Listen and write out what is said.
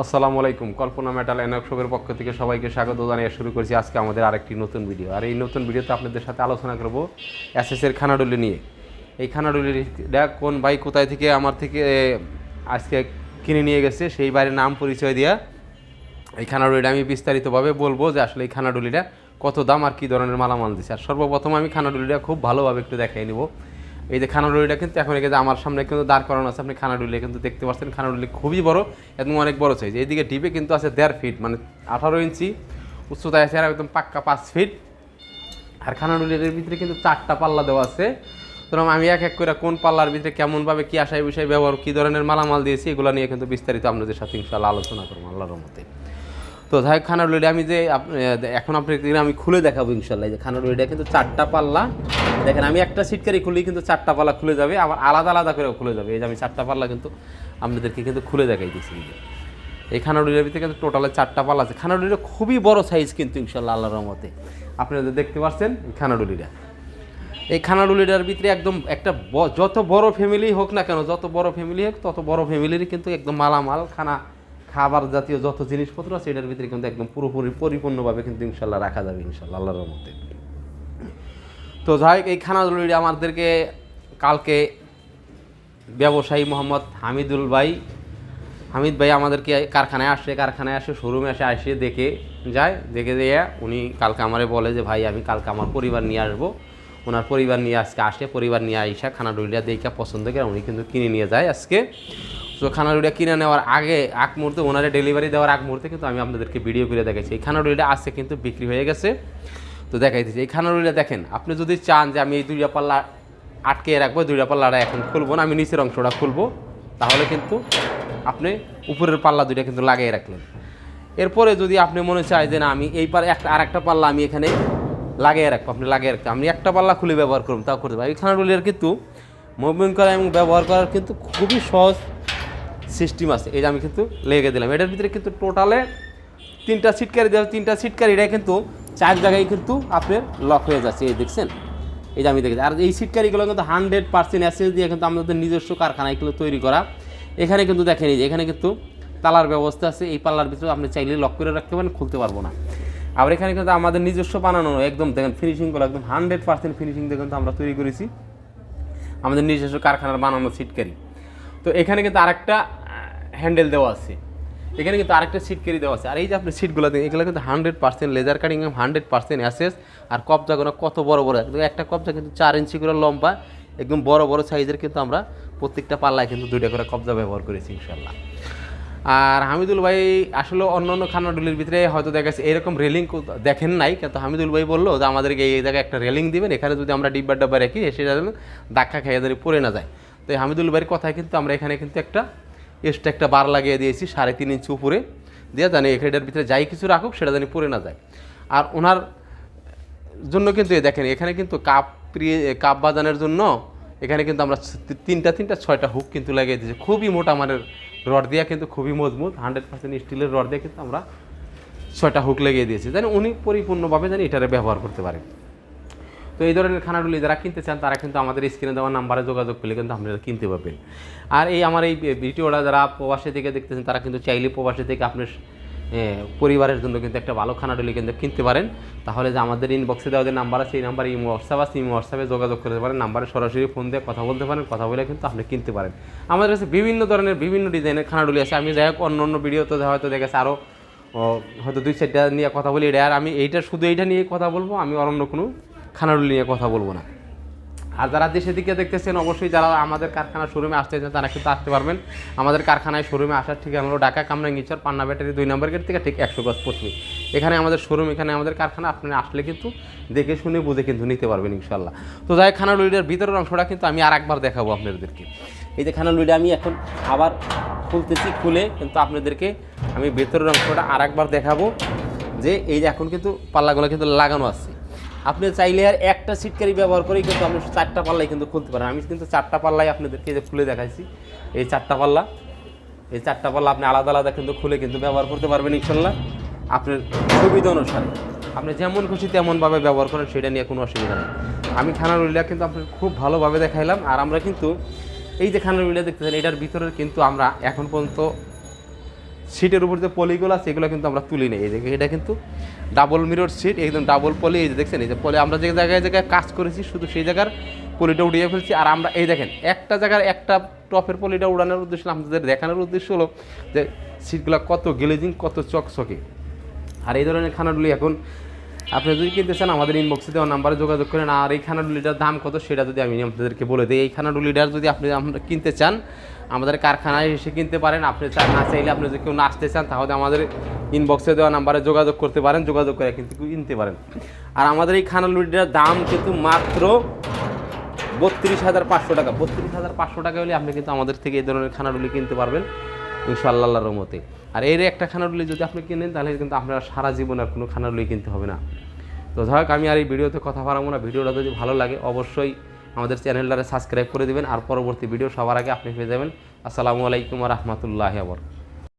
আসসালামু আলাইকুম। কল্পনা মেটাল এনকশপের পক্ষ থেকে সবাইকে স্বাগত জানিয়ে শুরু করছি আজকে আমাদের আরেকটি নতুন ভিডিও। আর এই নতুন ভিডিওতে আপনাদের সাথে আলোচনা করব এসএসের খানাডুলি নিয়ে। এই খানাডুলিটা কোন ভাই কোথায় থেকে, আমার থেকে আজকে কিনে নিয়ে গেছে, সেই বাড়ির নাম পরিচয় দিয়া এই খানাডুলিটা আমি বিস্তারিতভাবে বলব যে আসলে এই খানাডুলিটা কত দাম আর কী ধরনের মালামাল দিচ্ছে আর সর্বপ্রথম আমি খানাডুলিটা খুব ভালোভাবে একটু দেখাই নিব। এই যে খানাডুলিটা কিন্তু এখন এখানে আমার সামনে কিন্তু দাঁড় করানো আছে, আপনি খানাডুলি কিন্তু দেখতে পাচ্ছেন খানাডুলি খুবই বড় এবং অনেক বড় সাইজ এইদিকে ডিপে কিন্তু আছে দেড় ফিট মানে আঠারো ইঞ্চি, উচ্চতায় আছে আর একদম পাক্কা পাঁচ ফিট আর খানাডুলির ভিতরে কিন্তু চারটা পাল্লা দেওয়া আছে। সুতরাং আমি এক এক করে কোন পাল্লার ভিতরে কেমনভাবে কী আশায় বিষয়ে ব্যবহার, কী ধরনের মালামাল দিয়েছি, এগুলো নিয়ে কিন্তু বিস্তারিত আপনাদের সাথে ইনশাল্লাহ আলোচনা করব, আল্লাহর মতে তো যাই হোক খানাডুলিটা আমি যে এখন আপনাকে আমি খুলে দেখাবো ইনশাল্লাহ যে খানাডুলিটা কিন্তু চারটা পাল্লা। দেখেন, আমি একটা সিটকারি খুলেই কিন্তু চারটা পাল্লা খুলে যাবে, আবার আলাদা আলাদা করেও খুলে যাবে। এই যে আমি চারটা পাল্লা কিন্তু আপনাদেরকে কিন্তু খুলে দেখাই দিচ্ছি এই। এই খানাডুলির ভিতরে কিন্তু টোটালে চারটা পাল্লা আছে। খানাডুলিটা খুবই বড় সাইজ কিন্তু ইনশাল্লাহ আল্লাহর রহমতে। আপনারা দেখতে পাচ্ছেন এই খানাডুলিটা এই খানাডুলিটার ভিতরে একদম একটা যত বড় ফ্যামিলি হোক না কেন, যত বড় ফ্যামিলি হোক, তত বড় ফ্যামিলিরই কিন্তু একদম মালামাল, খানা খাবার জাতীয় যত জিনিসপত্র আছে, এটার ভিতরে কিন্তু একদম পুরোপুরি পরিপূর্ণভাবে কিন্তু ইনশাল্লাহ রাখা যাবে, ইনশাল্লাহ আল্লাহর মধ্যে তো যাই এই খানাডুলিটা আমাদেরকে কালকে ব্যবসায়ী মোহাম্মদ হামিদুল ভাই, হামিদ ভাই আমাদেরকে কারখানায় আসে কারখানায় আসে শোরুমে আসে আসে দেখে যায়, দেখে দিয়ে উনি কালকে আমারে বলে যে, ভাই, আমি কালকে আমার পরিবার নিয়ে আসব। ওনার পরিবার নিয়ে আজকে আসে, পরিবার নিয়ে আইসা খানাডুলিয়া দেখে পছন্দ করে উনি কিন্তু কিনে নিয়ে যায় আজকে। তো খানাডুলিয়া কিনে নেওয়ার আগে আগ মুহূর্তে ওনারে ডেলিভারি দেওয়ার আগ মুহূর্তে কিন্তু আমি আপনাদেরকে ভিডিও করে দেখাচ্ছি এই খানাডুলিটা আজকে কিন্তু বিক্রি হয়ে গেছে। তো দেখাইতেছি এই খানাডুলিটা দেখেন, আপনি যদি চান যে আমি এই দুইটা পাল্লা আটকে রাখব, দুইটা পাল্লাটা এখন খুলবো না, আমি নিচের অংশটা খুলবো, তাহলে কিন্তু আপনি উপরের পাল্লা দুইটা কিন্তু লাগিয়ে রাখলেন। এরপরে যদি আপনি মনে চায় যে না, আমি এই পার একটা আর একটা পাল্লা আমি এখানে লাগিয়ে রাখব, আপনি লাগিয়ে রাখতে আমি একটা পাল্লা খুলে ব্যবহার করুন তাও করতে পারি। এই খানাডুলির কিন্তু মুভমেন্ট করা এবং ব্যবহার করার কিন্তু খুবই সহজ সিস্টেম আছে। এই যে আমি কিন্তু লেগে দিলাম। এটার ভিতরে কিন্তু টোটালে তিনটা সিটকারি দেওয়া তিনটা সিটকারি এটা কিন্তু চার জায়গায় কিন্তু আপনার লক হয়ে যাচ্ছে। এই দেখছেন? এই যে আমি দেখেছি। আর এই সিটকারিগুলো কিন্তু হান্ড্রেড পার্সেন্ট অ্যাসেস দিয়ে কিন্তু আমাদের নিজস্ব কারখানায় এগুলো তৈরি করা। এখানে কিন্তু দেখেন এই যে, এখানে কিন্তু তালার ব্যবস্থা আছে। এই পাল্লার ভিতরে আপনি চাইলে লক করে রাখতে পারেন, খুলতে পারব না। আবার এখানে কিন্তু আমাদের নিজস্ব বানানো, একদম দেখেন ফিনিশিংগুলো একদম হান্ড্রেড পার্সেন্ট ফিনিশিং দিয়ে কিন্তু আমরা তৈরি করেছি। আমাদের নিজস্ব কারখানার বানানো সিটকারি তো এখানে কিন্তু আরেকটা হ্যান্ডেল দেওয়া আছে। এখানে কিন্তু আরেকটা সিট কেরি দেওয়া আছে। আর এই যে আপনি সিটগুলো দেখেন, এগুলো কিন্তু hundred percent laser cutting hundred percent assess আর কবজাগুলো কত বড় বড়। একদম একটা কবজা কিন্তু চার ইঞ্চি করে লম্বা, একদম বড় বড় সাইজের কিন্তু আমরা প্রত্যেকটা পাল্লায় কিন্তু দুইটা করে কবজা ব্যবহার করেছি ইনশাল্লাহ আর হামিদুল ভাই আসলে অন্য অন্য খানাডুলির ভিতরে হয়তো দেখা গেছে, এরকম রেলিং দেখেন নাই, কিন্তু হামিদুল ভাই বলল যে আমাদেরকে এই জায়গায় একটা রেলিং দিবেন, এখানে যদি আমরা ডিব্বা ডাব্বা রাখি সেটা যেন ধাক্কা খাইয়ে ধরে পড়ে না যায়। তো হামিদুল ভাইয়ের কথায় কিন্তু আমরা এখানে কিন্তু একটা এক্সট্রা একটা বার লাগিয়ে দিয়েছি, সাড়ে তিন ইঞ্চি উপরে। দিয়ে জানি এখানটার ভিতরে যাই কিছু রাখুক, সেটা জানি পরে না যায়। আর ওনার জন্য কিন্তু দেখেন, এখানে কিন্তু কাপ প্রিয়ে কাপ বাজানোর জন্য এখানে কিন্তু আমরা তিনটা তিনটা, ছয়টা হুক কিন্তু লাগিয়ে দিয়েছি। খুবই মোটা মানের রড দেওয়া কিন্তু খুবই মজবুত হান্ড্রেড পার্সেন্ট স্টিলের রড দিয়ে কিন্তু আমরা ছয়টা হুক লাগিয়ে দিয়েছি। জানি উনি পরিপূর্ণভাবে জানি এটারে ব্যবহার করতে পারেন। তো এই ধরনের খানাগুলি যারা কিনতে চান, তারা কিন্তু আমাদের স্ক্রিনে দেওয়া নাম্বারে যোগাযোগ করলে কিন্তু আপনারা কিনতে পারবেন। আর এই আমার এই ভিডিওটা যারা প্রবাসী থেকে দেখতেছেন, তারা কিন্তু চাইলে প্রবাসী থেকে আপনার পরিবারের জন্য কিন্তু একটা ভালো খানাডুলি কিন্তু কিনতে পারেন। তাহলে যে আমাদের ইনবক্সে দেওয়া যে নাম্বার আছে, এই নাম্বারে ইমো, হোয়াটসঅ্যাপ আছে, ইমো, হোয়াটসঅ্যাপে যোগাযোগ করতে পারেন। নাম্বারে সরাসরি ফোন দিয়ে কথা বলতে পারেন, কথা বলে কিন্তু আপনি কিনতে পারেন। আমাদের কাছে বিভিন্ন ধরনের, বিভিন্ন ডিজাইনের খানাডুলি আছে। আমি যাই হোক, অন্য অন্য ভিডিওতে হয়তো দেখেছি আরও হয়তো দুই চারটা নিয়ে কথা বলি। এটা আর আমি এইটা, শুধু এইটা নিয়ে কথা বলব, আমি অন্য কোনো খানাডুলি নিয়ে কথা বলব না। আর যারা দেশের দিকে দেখতেছেন, অবশ্যই যারা আমাদের কারখানা শোরুমে আসতে চান, তারা কিন্তু আসতে পারবেন। আমাদের কারখানায় শোরুমে আসার ঠিকানা হলো ঢাকা কামরাঙ্গিচর পান্না ব্যাটারি দুই নম্বর গেট থেকে ঠিক একশো গজ পশ্চিমে। এখানে আমাদের শোরুম এখানে আমাদের কারখানা আপনি আসলে কিন্তু দেখে শুনে বুঝে কিন্তু নিতে পারবেন ইনশাল্লাহ তো যাই খানা লুইডের ভিতরের অংশটা কিন্তু আমি আর একবার দেখাবো আপনাদেরকে। এই যে খানা লুইডে আমি এখন আবার খুলতেছি, খুলে কিন্তু আপনাদেরকে আমি ভেতরের অংশটা আর একবার দেখাবো যে এই যে এখন কিন্তু পাল্লাগুলো কিন্তু লাগানো আছে। আপনি চাইলে আর একটা সিটকারি ব্যবহার করেই কিন্তু আপনি চারটা পাল্লাই কিন্তু খুলতে পারেন। আমি কিন্তু চারটা পাল্লাই আপনাদেরকে যে খুলে দেখাইছি। এই চারটা পাল্লা। এই চারটা পাল্লা আপনি আলাদা আলাদা কিন্তু খুলে কিন্তু ব্যবহার করতে পারবেন ইনশাল্লাহ আপনার সুবিধা অনুসারে। আপনি যেমন খুশি তেমনভাবে ব্যবহার করেন, সেটা নিয়ে কোনো অসুবিধা নেই। আমি খানার উল্লা কিন্তু আপনার খুব ভালোভাবে দেখাইলাম। আর আমরা কিন্তু এই যে খানার উল্লা দেখতেছেন, এটার ভিতরে কিন্তু আমরা এখন পর্যন্ত সিটের উপর যে পলিগুলো আছে, এগুলো কিন্তু আমরা তুলি নেই। এই দেখে এটা কিন্তু ডাবল মিরর সিট একদম ডাবল পলি এই যে দেখছেন, এই যে পলি আমরা যে জায়গায় জায়গায় কাজ করেছি, শুধু সেই জায়গার পলিটা উড়িয়ে ফেলছি। আর আমরা, এই দেখেন, একটা জায়গার একটা টপের পলিটা উড়ানোর উদ্দেশ্য আমাদের দেখানোর উদ্দেশ্য হলো যে সিটগুলো কত গ্লেজিং কত চকচকে। আর এই ধরনের খানাগুলি এখন আপনি যদি কিনতে চান, আমাদের ইনবক্সে দেওয়া নাম্বারে যোগাযোগ করেন, আর এই খানাডুলিটার দাম কত সেটা যদি আমি আপনাদেরকে বলে দিই। এই খানাডুলিটার যদি আপনি আমরা কিনতে চান, আমাদের কারখানায় এসে কিনতে পারেন। আপনি চান না চাইলে আপনি যদি কেউ না আসতে চান, তাহলে আমাদের ইনবক্সে দেওয়া নাম্বারে যোগাযোগ করতে পারেন, যোগাযোগ করে কিন্তু কিনতে পারেন। আর আমাদের এই খানাডুলিটার দাম কিন্তু মাত্র বত্রিশ হাজার পাঁচশো টাকা। বত্রিশ হাজার পাঁচশো টাকা হলে আপনি কিন্তু আমাদের থেকে এই ধরনের খানাডুলি কিনতে পারবেন। ইনশাআল্লাহ আল্লাহর মতে আর এর একটা খানাডুলি যদি আপনি কিনেন, তাহলে কিন্তু আপনার সারা জীবন আর কোনো খানাডুলি কিনতে হবে না। তো যাই আমি আর এই ভিডিওতে কথা বাড়াবো না। ভিডিওটা যদি ভালো লাগে, অবশ্যই আমাদের চ্যানেলটারে সাবস্ক্রাইব করে দেবেন। আর পরবর্তী ভিডিও সবার আগে আপনি পেয়ে যাবেন। আসসালামু আলাইকুম রহমতুল্লাহ আবর